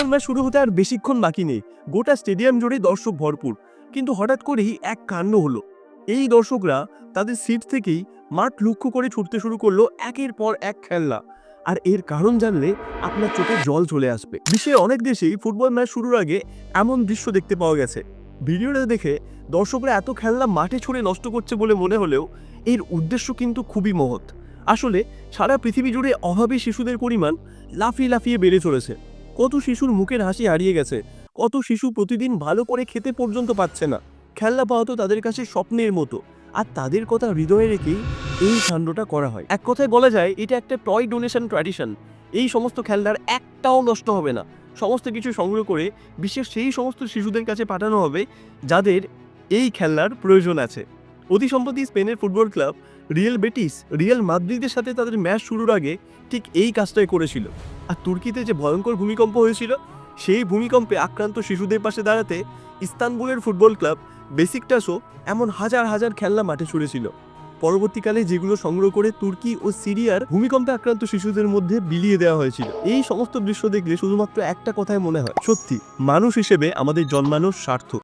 Football match শুরু হতে আর বেশিক্ষণ বাকি নেই। গোটা স্টেডিয়াম জুড়ে দর্শক ভরপুর। কিন্তু হঠাৎ করেই এক কাণ্ড হলো। এই দর্শকরা তাদের সিট থেকেই মাঠ লক্ষ্য করে ছুটতে শুরু করল একের পর এক খেলনা। আর এর কারণ জানলে আপনার চোখে জল চলে আসবে। বিশ্বের অনেক দেশেই ফুটবল ম্যাচ শুরুর আগে এমন দৃশ্য দেখতে পাওয়া গেছে। ভিডিওটা দেখে দর্শকরা এত খেলনা মাঠে ছুড়ে নষ্ট করছে বলে মনে হলেও এর উদ্দেশ্য কিন্তু খুবই মহৎ। আসলে সারা পৃথিবী জুড়ে অভাবী শিশুদের পরিমাণ লাফিয়ে লাফিয়ে বেড়ে চলেছে। কত শিশুর মুখের হাসি হারিয়ে গেছে, কত শিশু প্রতিদিন ভালো করে খেতে পর্যন্ত পাচ্ছে না। খেলনা পাওয়া তো তাদের কাছে স্বপ্নের মতো। আর তাদের কথা হৃদয়ে রেখেই এই কাণ্ডটা করা হয়। এক কথায় বলা যায়, এটা একটা টয় ডোনেশন ট্র্যাডিশন এই সমস্ত খেলনার একটাও নষ্ট হবে না। সমস্ত কিছু সংগ্রহ করে বিশ্বের সেই সমস্ত শিশুদের কাছে পাঠানো হবে, যাদের এই খেলনার প্রয়োজন আছে। অতি সম্প্রতি স্পেনের football club Real Betis, Real মাদ্রিদের সাথে তাদের ম্যাচ শুরুর আগে ঠিক এই কাজটাই করেছিল। আর তুর্কিতে যে ভয়ঙ্কর ভূমিকম্প হয়েছিল, সেই ভূমিকম্পে আক্রান্ত শিশুদের পাশে দাঁড়াতে ইস্তানবুলের ফুটবল ক্লাব বেসিকটাসও এমন হাজার হাজার খেলনা মাঠে ছুড়েছিল। পরবর্তীকালে যেগুলো সংগ্রহ করে তুর্কি ও সিরিয়ার ভূমিকম্পে আক্রান্ত শিশুদের মধ্যে বিলিয়ে দেওয়া হয়েছিল। এই সমস্ত দৃশ্য দেখলে শুধুমাত্র একটা কথাই মনে হয়, সত্যি, মানুষ হিসেবে আমাদের জন্মানোর স্বার্থ।